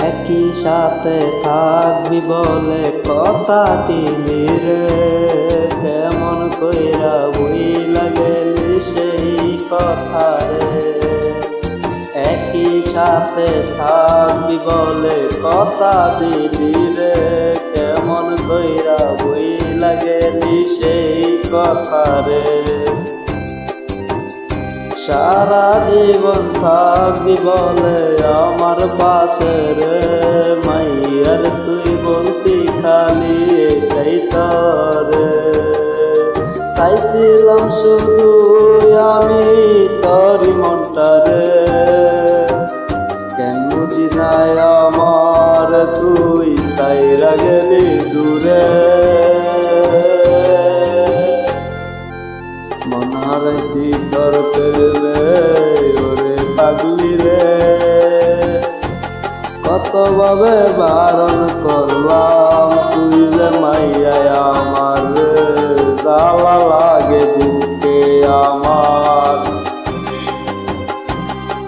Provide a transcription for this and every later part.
একই সাথে থাকবি বলে কথা দিলি রে কেমন কইরা বই লাগেলি সেই কথা রে একই সাথে থাকবি বলে কথা দিলি রে কেমন কইরা বই লাগেলি সেই কথা রে সারা জীবন থাকবি বলে আমার পাশে রে মাইয়ার তুই বলতি খালি এটাই তরে। চাইছিলাম শুধু আমি তোরই মনটা রে। কেন বুঝি নাই আমার তুই সাইরা গেলি দূরে? মন হারাইছি তোর পেলে, ওরে পাগলি রে। কত ভাবে বারণ করলাম, তুই যে মাইয়াই আমার জ্বালা লাগে বুকে আমার।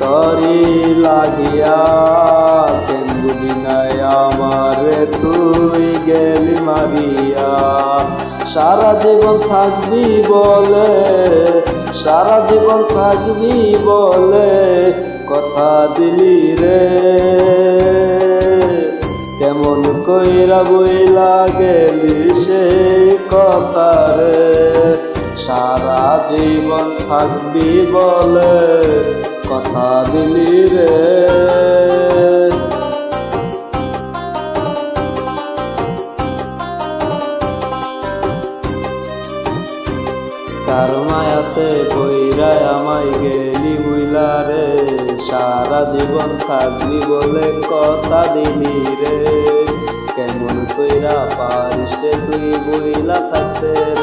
তরি লাগিয়া কেন বুঝি নাই আমারে, তুই গেলি মারিয়া। সারা জীবন থাকবি বলে, সারা জীবন থাকবি বলে কথা দিলি রে। কেমন কইরা বইলা গেলি সেই কথা রে। সারা জীবন থাকবি বলে কার মায়াতে কইরা আমায় গেলি বুইলা রে। সারা জীবন থাকবি বলে কথা দিলি রে। কেমন কইরা পারিস তুই বইলা থাকতে?